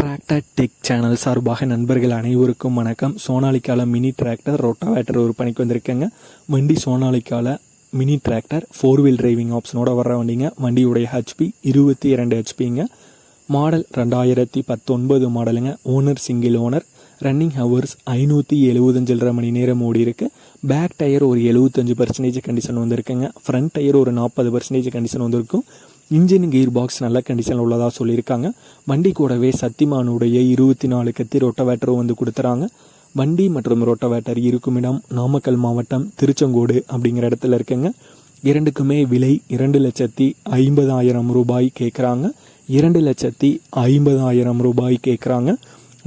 Tractor tech channel சார்பாக நண்பர்கள் அனைவருக்கும் வணக்கம். சோனாலிக்கால மினி டிராக்டர் ரொட்டாவேட்டர் பணிக்கு வந்திருக்கேங்க. வண்டி சோனாலிக்கால mini tractor four wheel driving ஆப்ஷனோட வர்ற வண்டிங்க. வண்டியுடைய ஹெச்பி இருபத்தி இரண்டு ஹெச்பிங்க மாடல் ரெண்டாயிரத்தி பத்தொன்பது மாடலுங்க owner single owner running hours ஐநூற்றி எழுபத்தஞ்சரை மணி நேரம் ஓடி இருக்கு. பேக் டயர் ஒரு எழுபத்தஞ்சு பர்சன்டேஜ் கண்டிஷன் வந்திருக்குங்க. ஃப்ரண்ட் டயர் ஒரு நாற்பது பர்சன்டேஜ் கண்டிஷன் வந்திருக்கும். இன்ஜின் கீர் பாக்ஸ் நல்ல கண்டிஷனில் உள்ளதாக சொல்லியிருக்காங்க. வண்டி கூடவே சத்திமானுடைய இருபத்தி நாலு கத்தி ரொட்டவேட்டரும் வந்து கொடுத்துறாங்க. வண்டி மற்றும் ரொட்டவேட்டர் இருக்கும் இடம் நாமக்கல் மாவட்டம் திருச்செங்கோடு அப்படிங்கிற இடத்துல இருக்குங்க. இரண்டுக்குமே விலை இரண்டு லட்சத்தி ஐம்பதாயிரம் ரூபாய் கேட்குறாங்க இரண்டு லட்சத்தி ஐம்பதாயிரம் ரூபாய் கேட்குறாங்க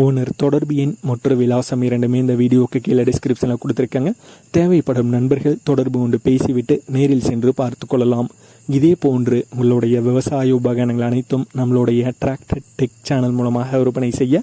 ஓனர் தொடர்பு எண் மற்றும் விலாசம் இரண்டுமே இந்த வீடியோக்கு கீழே டிஸ்கிரிப்ஷனில் கொடுத்துருக்கேங்க. தேவைப்படும் நண்பர்கள் தொடர்பு கொண்டு பேசிவிட்டு நேரில் சென்று பார்த்து கொள்ளலாம். இதே போன்று உங்களுடைய விவசாய உபகரணங்கள் அனைத்தும் நம்மளுடைய டிராக்டர் டெக் சேனல் மூலமாக விற்பனை செய்ய